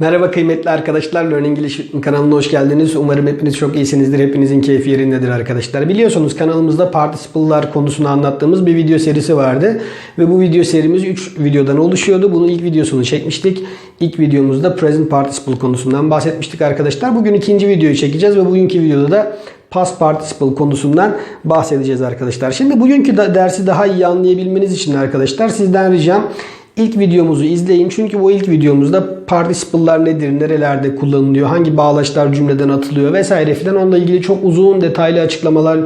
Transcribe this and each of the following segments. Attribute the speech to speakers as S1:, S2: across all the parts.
S1: Merhaba kıymetli arkadaşlar. Learning English kanalına hoş geldiniz. Umarım hepiniz çok iyisinizdir. Hepinizin keyfi yerindedir arkadaşlar. Biliyorsunuz kanalımızda participle'lar konusunu anlattığımız bir video serisi vardı. Ve bu video serimiz 3 videodan oluşuyordu. Bunun ilk videosunu çekmiştik. İlk videomuzda present participle konusundan bahsetmiştik arkadaşlar. Bugün ikinci videoyu çekeceğiz ve bugünkü videoda da past participle konusundan bahsedeceğiz arkadaşlar. Şimdi bugünkü de- dersi daha iyi anlayabilmeniz için arkadaşlar sizden ricam İlk videomuzu izleyin. Çünkü bu ilk videomuzda participle'lar nedir, nerelerde kullanılıyor, hangi bağlaçlar cümleden atılıyor vesaire filan onunla ilgili çok uzun detaylı açıklamalar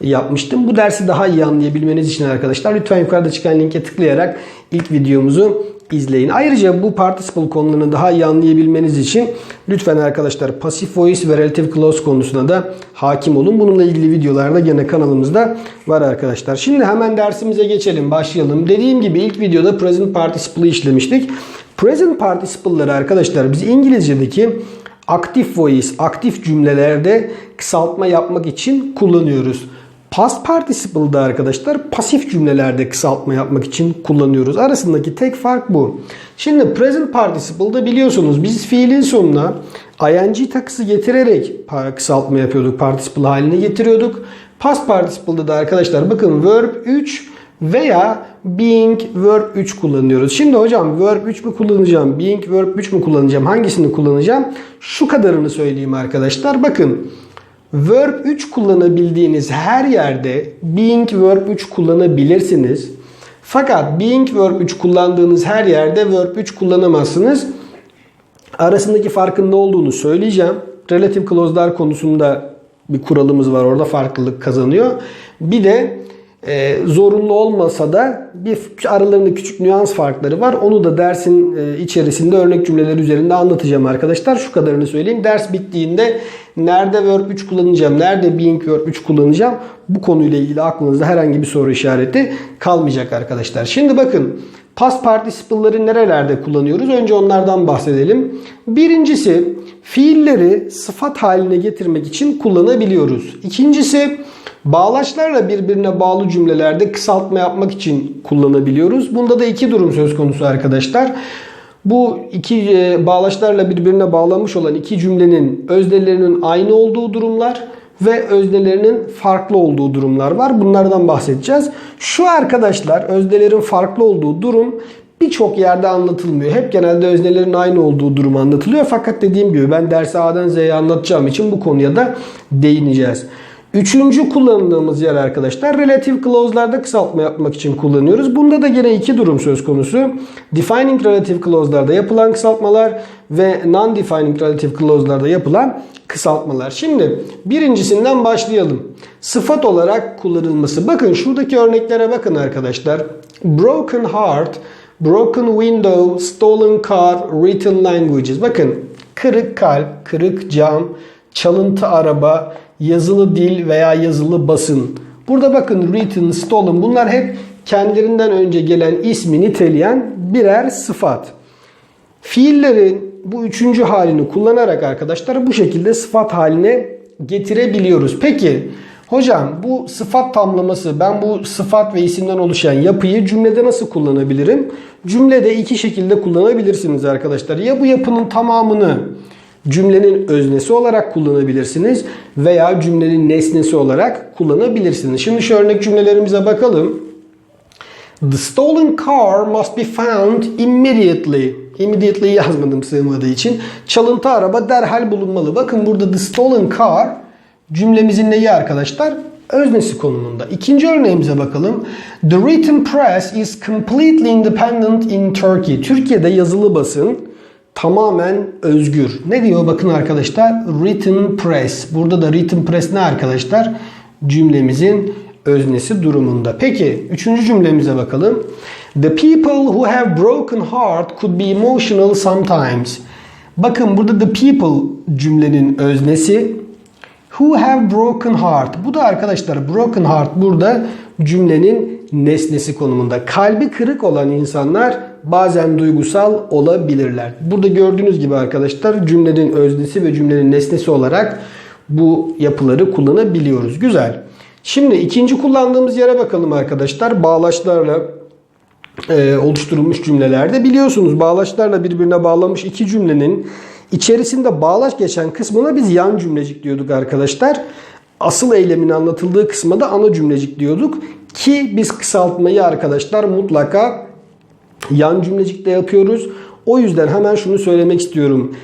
S1: yapmıştım. Bu dersi daha iyi anlayabilmeniz için arkadaşlar lütfen yukarıda çıkan linke tıklayarak ilk videomuzu izleyin. Ayrıca bu participle konularını daha iyi anlayabilmeniz için lütfen arkadaşlar pasif voice ve relative clause konusuna da hakim olun. Bununla ilgili videolar da gene kanalımızda var arkadaşlar. Şimdi hemen dersimize geçelim, başlayalım. Dediğim gibi ilk videoda present participle'ı işlemiştik. Present participle'ları arkadaşlar biz İngilizce'deki aktif voice, aktif cümlelerde kısaltma yapmak için kullanıyoruz. Past participle'da arkadaşlar pasif cümlelerde kısaltma yapmak için kullanıyoruz. Arasındaki tek fark bu. Şimdi present participle'da biliyorsunuz biz fiilin sonuna ing takısı getirerek kısaltma yapıyorduk. Participle haline getiriyorduk. Past participle'da da arkadaşlar bakın verb 3 veya being verb 3 kullanıyoruz. Şimdi hocam verb 3 mü kullanacağım? Being verb 3 mü kullanacağım? Hangisini kullanacağım? Şu kadarını söyleyeyim arkadaşlar. Bakın Verb 3 kullanabildiğiniz her yerde being verb 3 kullanabilirsiniz. Fakat being verb 3 kullandığınız her yerde verb 3 kullanamazsınız. Arasındaki farkın ne olduğunu söyleyeceğim. Relative clause'lar konusunda bir kuralımız var. Orada farklılık kazanıyor. Bir de e, zorunlu olmasa da bir aralarında küçük nüans farkları var. Onu da dersin e, içerisinde örnek cümleler üzerinde anlatacağım arkadaşlar. Şu kadarını söyleyeyim. Ders bittiğinde nerede verb 3 kullanacağım, nerede being verb 3 kullanacağım bu konuyla ilgili aklınızda herhangi bir soru işareti kalmayacak arkadaşlar. Şimdi bakın past participle'ları nerelerde kullanıyoruz? Önce onlardan bahsedelim. Birincisi fiilleri sıfat haline getirmek için kullanabiliyoruz. İkincisi bağlaçlarla birbirine bağlı cümlelerde kısaltma yapmak için kullanabiliyoruz. Bunda da iki durum söz konusu arkadaşlar. Bu iki e, bağlaçlarla birbirine bağlanmış olan iki cümlenin öznelerinin aynı olduğu durumlar ve öznelerinin farklı olduğu durumlar var. Bunlardan bahsedeceğiz. Şu arkadaşlar öznelerin farklı olduğu durum birçok yerde anlatılmıyor. Hep genelde öznelerin aynı olduğu durum anlatılıyor. Fakat dediğim gibi ben dersi A'dan Z'ye anlatacağım için bu konuya da değineceğiz. Üçüncü kullandığımız yer arkadaşlar relative clause'larda kısaltma yapmak için kullanıyoruz. Bunda da yine iki durum söz konusu. Defining relative clause'larda yapılan kısaltmalar ve non-defining relative clause'larda yapılan kısaltmalar. Şimdi birincisinden başlayalım. Sıfat olarak kullanılması. Bakın şuradaki örneklere bakın arkadaşlar. Broken heart, broken window, stolen car, written languages. Bakın kırık kalp, kırık cam, çalıntı araba, yazılı dil veya yazılı basın. Burada bakın written, stolen bunlar hep kendilerinden önce gelen ismi niteleyen birer sıfat. Fiillerin bu üçüncü halini kullanarak arkadaşlar bu şekilde sıfat haline getirebiliyoruz. Peki hocam bu sıfat tamlaması ben bu sıfat ve isimden oluşan yapıyı cümlede nasıl kullanabilirim? Cümlede iki şekilde kullanabilirsiniz arkadaşlar. Ya bu yapının tamamını cümlenin öznesi olarak kullanabilirsiniz veya cümlenin nesnesi olarak kullanabilirsiniz. Şimdi şu örnek cümlelerimize bakalım. The stolen car must be found immediately. Immediately yazmadım sığmadığı için. Çalıntı araba derhal bulunmalı. Bakın burada the stolen car cümlemizin neyi arkadaşlar? Öznesi konumunda. İkinci örneğimize bakalım. The written press is completely independent in Turkey. Türkiye'de yazılı basın tamamen özgür. Ne diyor bakın arkadaşlar? Written press. Burada da written press ne arkadaşlar? Cümlemizin öznesi durumunda. Peki üçüncü cümlemize bakalım. The people who have broken heart could be emotional sometimes. Bakın burada the people cümlenin öznesi. Who have broken heart. Bu da arkadaşlar broken heart burada cümlenin nesnesi konumunda. Kalbi kırık olan insanlar bazen duygusal olabilirler. Burada gördüğünüz gibi arkadaşlar cümlenin öznesi ve cümlenin nesnesi olarak bu yapıları kullanabiliyoruz. Güzel. Şimdi ikinci kullandığımız yere bakalım arkadaşlar. Bağlaçlarla e, oluşturulmuş cümlelerde biliyorsunuz bağlaçlarla birbirine bağlamış iki cümlenin içerisinde bağlaç geçen kısmına biz yan cümlecik diyorduk arkadaşlar. Asıl eylemin anlatıldığı kısma da ana cümlecik diyorduk. Ki biz kısaltmayı arkadaşlar mutlaka yan cümlecikte yapıyoruz. O yüzden hemen şunu söylemek istiyorum.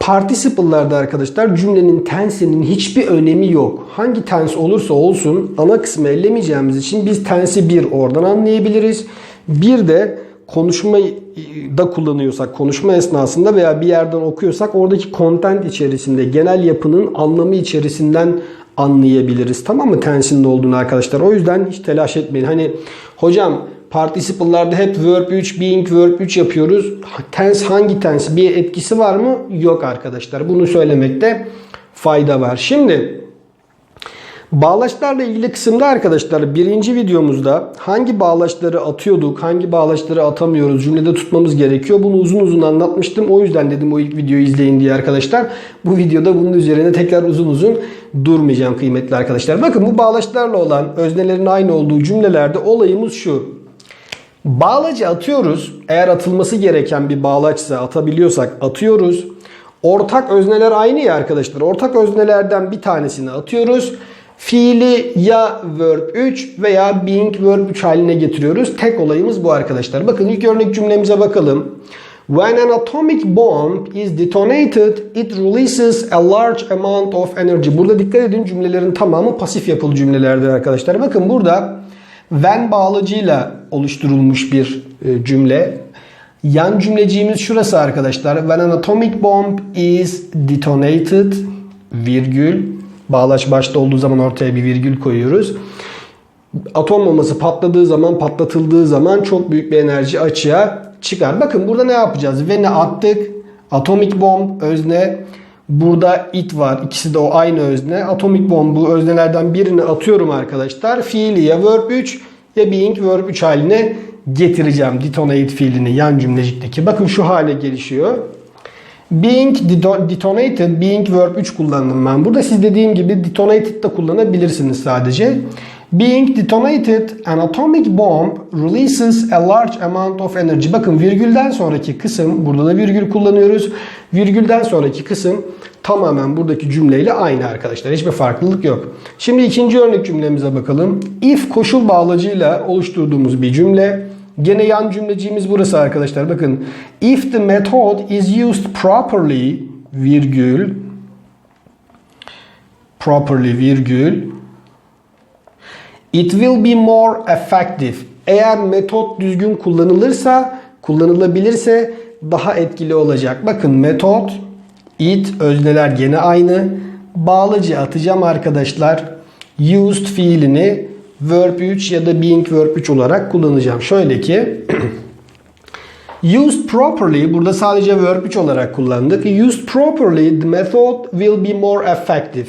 S1: Participle'larda arkadaşlar cümlenin tensinin hiçbir önemi yok. Hangi tens olursa olsun ana kısmı ellemeyeceğimiz için biz tensi bir oradan anlayabiliriz. Bir de konuşmada kullanıyorsak, konuşma esnasında veya bir yerden okuyorsak oradaki content içerisinde, genel yapının anlamı içerisinden anlayabiliriz. Tamam mı tensin ne olduğunu arkadaşlar. O yüzden hiç telaş etmeyin. Hani hocam participle'larda hep verb 3, being verb 3 yapıyoruz. Tense hangi tense? Bir etkisi var mı? Yok arkadaşlar. Bunu söylemekte fayda var. Şimdi Bağlaçlarla ilgili kısımda arkadaşlar birinci videomuzda hangi bağlaçları atıyorduk, hangi bağlaçları atamıyoruz, cümlede tutmamız gerekiyor. Bunu uzun uzun anlatmıştım. O yüzden dedim o ilk videoyu izleyin diye arkadaşlar. Bu videoda bunun üzerine tekrar uzun uzun durmayacağım kıymetli arkadaşlar. Bakın bu bağlaçlarla olan öznelerin aynı olduğu cümlelerde olayımız şu. Bağlacı atıyoruz. Eğer atılması gereken bir bağlaçsa atabiliyorsak atıyoruz. Ortak özneler aynı ya arkadaşlar. Ortak öznelerden bir tanesini atıyoruz. Fiili ya verb 3 veya being verb 3 haline getiriyoruz. Tek olayımız bu arkadaşlar. Bakın ilk örnek cümlemize bakalım. When an atomic bomb is detonated, it releases a large amount of energy. Burada dikkat edin cümlelerin tamamı pasif yapılı cümlelerdir arkadaşlar. Bakın burada when bağlacıyla oluşturulmuş bir e, cümle. Yan cümleciğimiz şurası arkadaşlar. When an atomic bomb is detonated, virgül, Bağlaç başta olduğu zaman ortaya bir virgül koyuyoruz. Atom bombası patladığı zaman, patlatıldığı zaman çok büyük bir enerji açığa çıkar. Bakın burada ne yapacağız? Ve ne attık? Atomic bomb özne. Burada it var. İkisi de o aynı özne. Atomic bomb bu öznelerden birini atıyorum arkadaşlar. Fiili ya verb 3 ya being verb 3 haline getireceğim. Detonate fiilini yan cümlecikteki. Bakın şu hale gelişiyor. Being detonated, being verb 3 kullandım ben. Burada siz dediğim gibi detonated da kullanabilirsiniz sadece. Being detonated, an atomic bomb releases a large amount of energy. Bakın virgülden sonraki kısım, burada da virgül kullanıyoruz. Virgülden sonraki kısım tamamen buradaki cümleyle aynı arkadaşlar. Hiçbir farklılık yok. Şimdi ikinci örnek cümlemize bakalım. If koşul bağlacıyla oluşturduğumuz bir cümle. Gene yan cümleciğimiz burası arkadaşlar. Bakın. If the method is used properly virgül properly virgül it will be more effective. Eğer metot düzgün kullanılırsa, kullanılabilirse daha etkili olacak. Bakın metot, it, özneler gene aynı. Bağlacı atacağım arkadaşlar. Used fiilini verb 3 ya da being verb 3 olarak kullanacağım. Şöyle ki used properly burada sadece verb 3 olarak kullandık. Used properly the method will be more effective.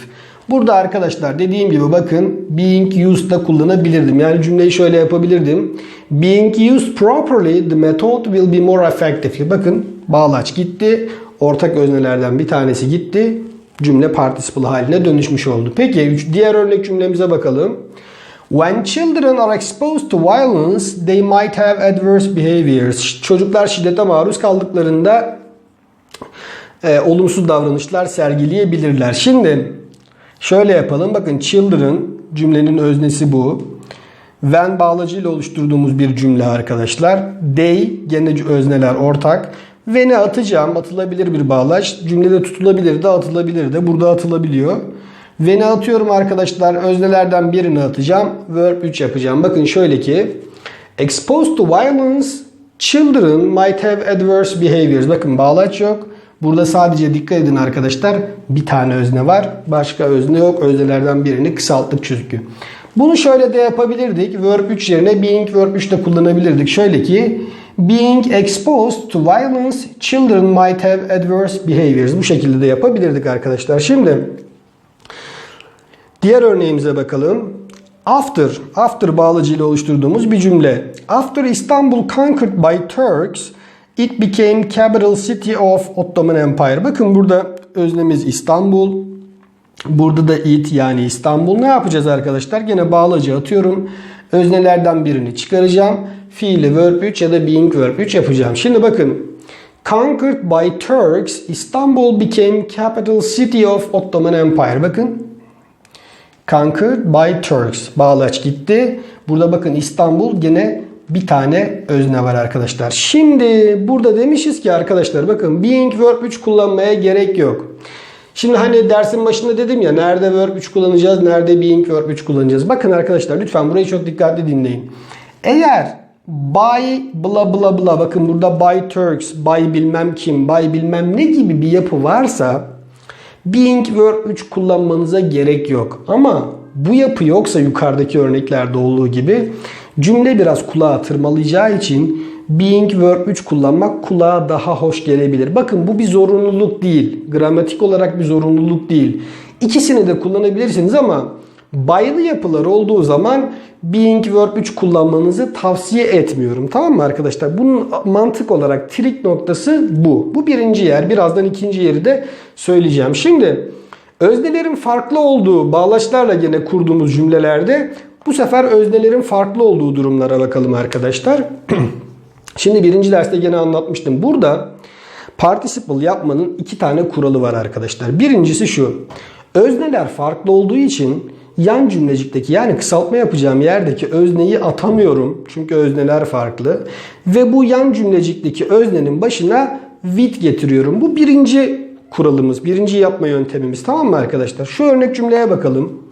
S1: Burada arkadaşlar dediğim gibi bakın being used da kullanabilirdim. Yani cümleyi şöyle yapabilirdim. Being used properly the method will be more effective. Bakın bağlaç gitti. Ortak öznelerden bir tanesi gitti. Cümle participle haline dönüşmüş oldu. Peki diğer örnek cümlemize bakalım. When children are exposed to violence, they might have adverse behaviors. Çocuklar şiddete maruz kaldıklarında e, olumsuz davranışlar sergileyebilirler. Şimdi şöyle yapalım. Bakın children cümlenin öznesi bu. When bağlacıyla oluşturduğumuz bir cümle arkadaşlar. They gene özneler ortak. Ve ne atacağım? Atılabilir bir bağlaç. Cümlede tutulabilir de atılabilir de. Burada atılabiliyor. Ve ne atıyorum arkadaşlar? Öznelerden birini atacağım. Verb 3 yapacağım. Bakın şöyle ki exposed to violence children might have adverse behaviors. Bakın bağlaç yok. Burada sadece dikkat edin arkadaşlar. Bir tane özne var. Başka özne yok. Öznelerden birini kısalttık çünkü. Bunu şöyle de yapabilirdik. Verb 3 yerine being verb 3 de kullanabilirdik. Şöyle ki being exposed to violence children might have adverse behaviors. Bu şekilde de yapabilirdik arkadaşlar. Şimdi Diğer örneğimize bakalım. After, after bağlacıyla oluşturduğumuz bir cümle. After Istanbul conquered by Turks, it became capital city of Ottoman Empire. Bakın burada öznemiz İstanbul. Burada da it yani İstanbul. Ne yapacağız arkadaşlar? Gene bağlacı atıyorum. Öznelerden birini çıkaracağım. Fiili verb 3 ya da being verb 3 yapacağım. Şimdi bakın. Conquered by Turks, Istanbul became capital city of Ottoman Empire. Bakın. Conquered by Turks. Bağlaç gitti. Burada bakın İstanbul gene bir tane özne var arkadaşlar. Şimdi burada demişiz ki arkadaşlar bakın being verb 3 kullanmaya gerek yok. Şimdi hani dersin başında dedim ya nerede verb 3 kullanacağız, nerede being verb 3 kullanacağız. Bakın arkadaşlar lütfen burayı çok dikkatli dinleyin. Eğer by bla bla bla bakın burada by Turks, by bilmem kim, by bilmem ne gibi bir yapı varsa being verb 3 kullanmanıza gerek yok. Ama bu yapı yoksa yukarıdaki örneklerde olduğu gibi cümle biraz kulağa tırmalayacağı için being verb 3 kullanmak kulağa daha hoş gelebilir. Bakın bu bir zorunluluk değil. Gramatik olarak bir zorunluluk değil. İkisini de kullanabilirsiniz ama baylı yapılar olduğu zaman being verb 3 kullanmanızı tavsiye etmiyorum. Tamam mı arkadaşlar? Bunun mantık olarak trik noktası bu. Bu birinci yer. Birazdan ikinci yeri de söyleyeceğim. Şimdi öznelerin farklı olduğu bağlaçlarla gene kurduğumuz cümlelerde bu sefer öznelerin farklı olduğu durumlara bakalım arkadaşlar. Şimdi birinci derste gene anlatmıştım. Burada participle yapmanın iki tane kuralı var arkadaşlar. Birincisi şu. Özneler farklı olduğu için yan cümlecikteki yani kısaltma yapacağım yerdeki özneyi atamıyorum. Çünkü özneler farklı. Ve bu yan cümlecikteki öznenin başına with getiriyorum. Bu birinci kuralımız, birinci yapma yöntemimiz. Tamam mı arkadaşlar? Şu örnek cümleye bakalım.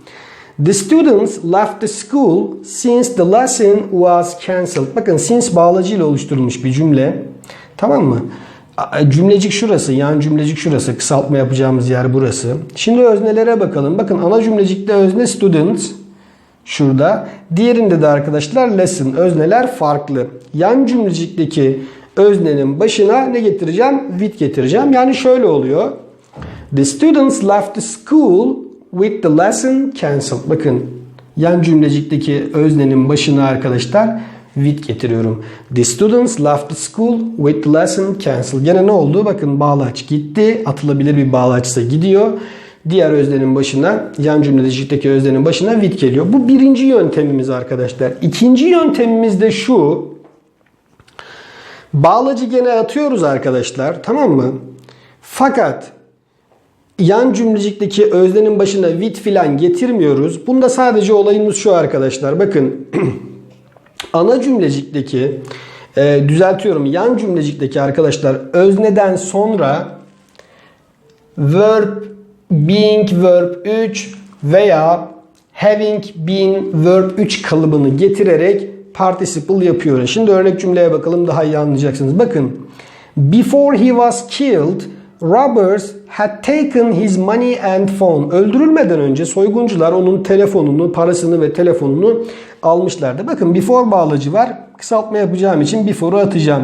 S1: The students left the school since the lesson was cancelled. Bakın since bağlacıyla oluşturulmuş bir cümle. Tamam mı? Cümlecik şurası, yan cümlecik şurası. Kısaltma yapacağımız yer burası. Şimdi öznelere bakalım. Bakın ana cümlecikte özne students şurada. Diğerinde de arkadaşlar lesson. Özneler farklı. Yan cümlecikteki öznenin başına ne getireceğim? With getireceğim. Yani şöyle oluyor. The students left the school with the lesson cancelled. Bakın yan cümlecikteki öznenin başına arkadaşlar with getiriyorum. The students left the school with the lesson cancelled. Gene ne oldu? Bakın bağlaç gitti. Atılabilir bir bağlaçsa gidiyor. Diğer öznenin başına, yan cümlecikteki öznenin başına with geliyor. Bu birinci yöntemimiz arkadaşlar. İkinci yöntemimiz de şu. Bağlacı gene atıyoruz arkadaşlar. Tamam mı? Fakat yan cümlecikteki öznenin başına with filan getirmiyoruz. Bunda sadece olayımız şu arkadaşlar. Bakın ana cümlecikteki e, düzeltiyorum yan cümlecikteki arkadaşlar özneden sonra verb being verb 3 veya having been verb 3 kalıbını getirerek participle yapıyoruz. Şimdi örnek cümleye bakalım daha iyi anlayacaksınız. Bakın before he was killed robbers had taken his money and phone. Öldürülmeden önce soyguncular onun telefonunu, parasını ve telefonunu almışlardı. Bakın before bağlacı var. Kısaltma yapacağım için before'u atacağım.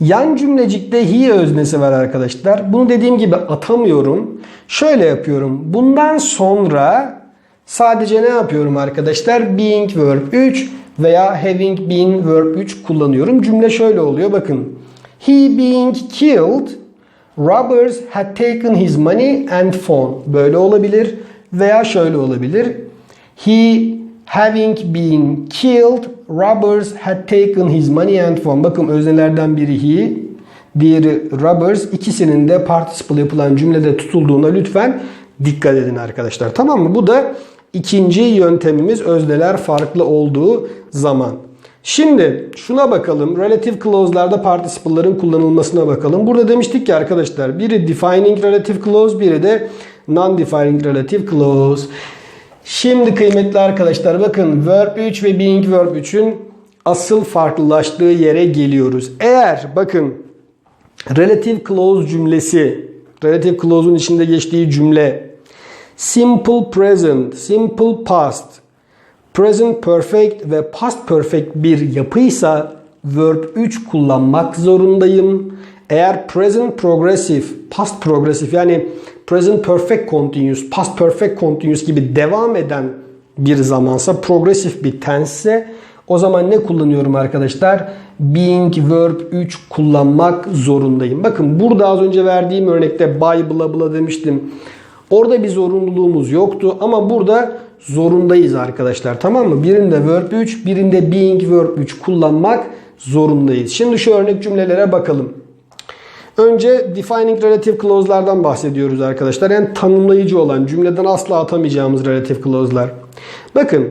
S1: Yan cümlecikte he öznesi var arkadaşlar. Bunu dediğim gibi atamıyorum. Şöyle yapıyorum. Bundan sonra sadece ne yapıyorum arkadaşlar? Being verb 3 veya having been verb 3 kullanıyorum. Cümle şöyle oluyor. Bakın. He being killed Robbers had taken his money and phone. Böyle olabilir veya şöyle olabilir. He having been killed, robbers had taken his money and phone. Bakın öznelerden biri he, diğeri robbers. İkisinin de participle yapılan cümlede tutulduğuna lütfen dikkat edin arkadaşlar. Tamam mı? Bu da ikinci yöntemimiz özneler farklı olduğu zaman. Şimdi şuna bakalım. Relative clause'larda participle'ların kullanılmasına bakalım. Burada demiştik ki arkadaşlar biri defining relative clause, biri de non-defining relative clause. Şimdi kıymetli arkadaşlar bakın verb 3 ve being verb 3'ün asıl farklılaştığı yere geliyoruz. Eğer bakın relative clause cümlesi, relative clause'un içinde geçtiği cümle simple present, simple past, present perfect ve past perfect bir yapıysa verb 3 kullanmak zorundayım. Eğer present progressive, past progressive yani present perfect continuous, past perfect continuous gibi devam eden bir zamansa progressive bir tense o zaman ne kullanıyorum arkadaşlar? Being verb 3 kullanmak zorundayım. Bakın burada az önce verdiğim örnekte by bla bla demiştim. Orada bir zorunluluğumuz yoktu ama burada zorundayız arkadaşlar. Tamam mı? Birinde verb 3, birinde being verb 3 kullanmak zorundayız. Şimdi şu örnek cümlelere bakalım. Önce defining relative clause'lardan bahsediyoruz arkadaşlar. Yani tanımlayıcı olan cümleden asla atamayacağımız relative clause'lar. Bakın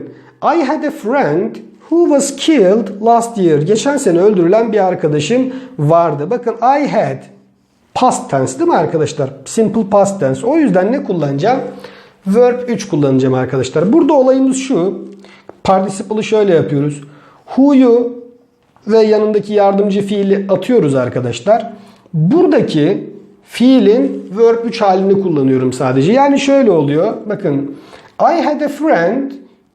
S1: I had a friend who was killed last year. Geçen sene öldürülen bir arkadaşım vardı. Bakın I had past tense değil mi arkadaşlar? Simple past tense. O yüzden ne kullanacağım? Verb 3 kullanacağım arkadaşlar. Burada olayımız şu. Participle'ı şöyle yapıyoruz. Who'yu ve yanındaki yardımcı fiili atıyoruz arkadaşlar. Buradaki fiilin verb 3 halini kullanıyorum sadece. Yani şöyle oluyor. Bakın I had a friend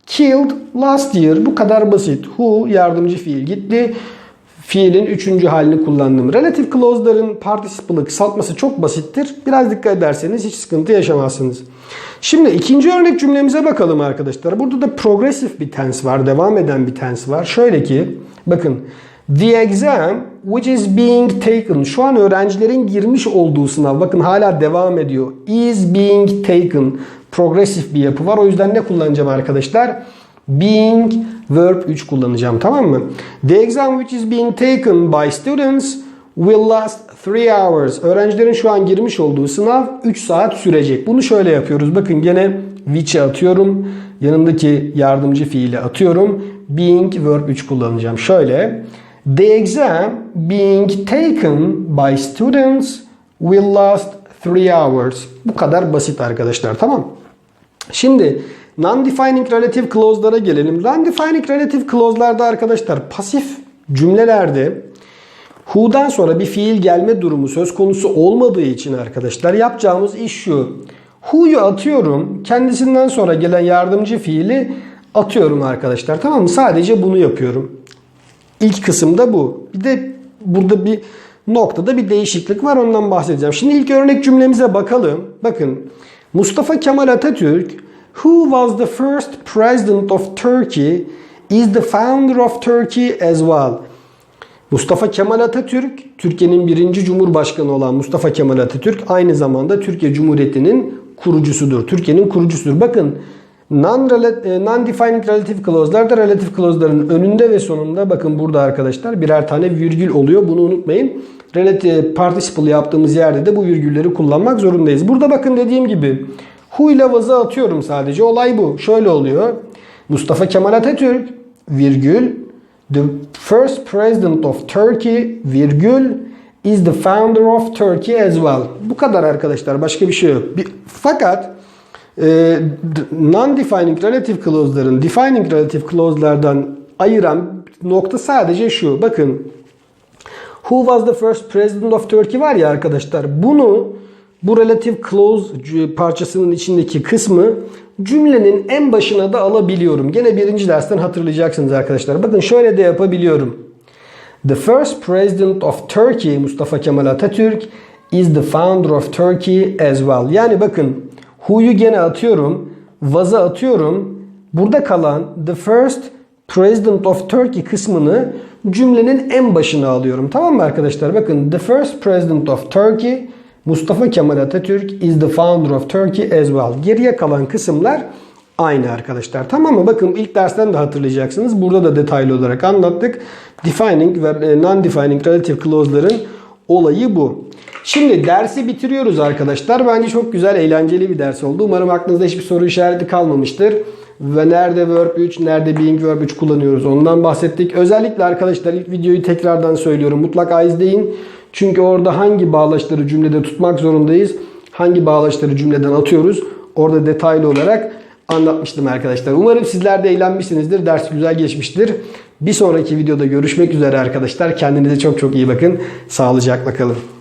S1: killed last year. Bu kadar basit. Who yardımcı fiil gitti. Fiilin üçüncü halini kullandım. Relative clause'ların participle'ı kısaltması çok basittir. Biraz dikkat ederseniz hiç sıkıntı yaşamazsınız. Şimdi ikinci örnek cümlemize bakalım arkadaşlar. Burada da progressive bir tense var. Devam eden bir tense var. Şöyle ki bakın The exam which is being taken. Şu an öğrencilerin girmiş olduğu sınav. Bakın hala devam ediyor. Is being taken. Progressive bir yapı var. O yüzden ne kullanacağım arkadaşlar? Being verb 3 kullanacağım. Tamam mı? The exam which is being taken by students will last 3 hours. Öğrencilerin şu an girmiş olduğu sınav 3 saat sürecek. Bunu şöyle yapıyoruz. Bakın gene which'e atıyorum. Yanındaki yardımcı fiili atıyorum. Being verb 3 kullanacağım. Şöyle. The exam being taken by students will last 3 hours. Bu kadar basit arkadaşlar. Tamam. Şimdi non-defining relative clause'lara gelelim. Non-defining relative clause'larda arkadaşlar pasif cümlelerde who'dan sonra bir fiil gelme durumu söz konusu olmadığı için arkadaşlar yapacağımız iş şu. Who'yu atıyorum. Kendisinden sonra gelen yardımcı fiili atıyorum arkadaşlar. Tamam mı? Sadece bunu yapıyorum. İlk kısımda bu. Bir de burada bir noktada bir değişiklik var. Ondan bahsedeceğim. Şimdi ilk örnek cümlemize bakalım. Bakın. Mustafa Kemal Atatürk who was the first president of Turkey is the founder of Turkey as well. Mustafa Kemal Atatürk, Türkiye'nin birinci cumhurbaşkanı olan Mustafa Kemal Atatürk aynı zamanda Türkiye Cumhuriyeti'nin kurucusudur. Türkiye'nin kurucusudur. Bakın non-defining relative clause'lar da relative clause'ların önünde ve sonunda bakın burada arkadaşlar birer tane virgül oluyor. Bunu unutmayın. Relative participle yaptığımız yerde de bu virgülleri kullanmak zorundayız. Burada bakın dediğim gibi who ile was'ı atıyorum sadece. Olay bu. Şöyle oluyor. Mustafa Kemal Atatürk virgül the first president of Turkey virgül is the founder of Turkey as well. Bu kadar arkadaşlar. Başka bir şey yok. Bir, fakat e, non-defining relative clause'ların defining relative clause'lardan ayıran nokta sadece şu. Bakın Who was the first president of Turkey var ya arkadaşlar. Bunu bu relative clause parçasının içindeki kısmı cümlenin en başına da alabiliyorum. Gene birinci dersten hatırlayacaksınız arkadaşlar. Bakın şöyle de yapabiliyorum. The first president of Turkey Mustafa Kemal Atatürk is the founder of Turkey as well. Yani bakın who'yu gene atıyorum. Was'ı atıyorum. Burada kalan the first president of Turkey kısmını cümlenin en başına alıyorum. Tamam mı arkadaşlar? Bakın the first president of Turkey Mustafa Kemal Atatürk is the founder of Turkey as well. Geriye kalan kısımlar aynı arkadaşlar. Tamam mı? Bakın ilk dersten de hatırlayacaksınız. Burada da detaylı olarak anlattık. Defining ve non-defining relative clause'ların olayı bu. Şimdi dersi bitiriyoruz arkadaşlar. Bence çok güzel, eğlenceli bir ders oldu. Umarım aklınızda hiçbir soru işareti kalmamıştır. Ve nerede verb 3, nerede being verb 3 kullanıyoruz ondan bahsettik. Özellikle arkadaşlar ilk videoyu tekrardan söylüyorum. Mutlaka izleyin. Çünkü orada hangi bağlaçları cümlede tutmak zorundayız, hangi bağlaçları cümleden atıyoruz orada detaylı olarak anlatmıştım arkadaşlar. Umarım sizler de eğlenmişsinizdir. Ders güzel geçmiştir. Bir sonraki videoda görüşmek üzere arkadaşlar. Kendinize çok çok iyi bakın. Sağlıcakla kalın.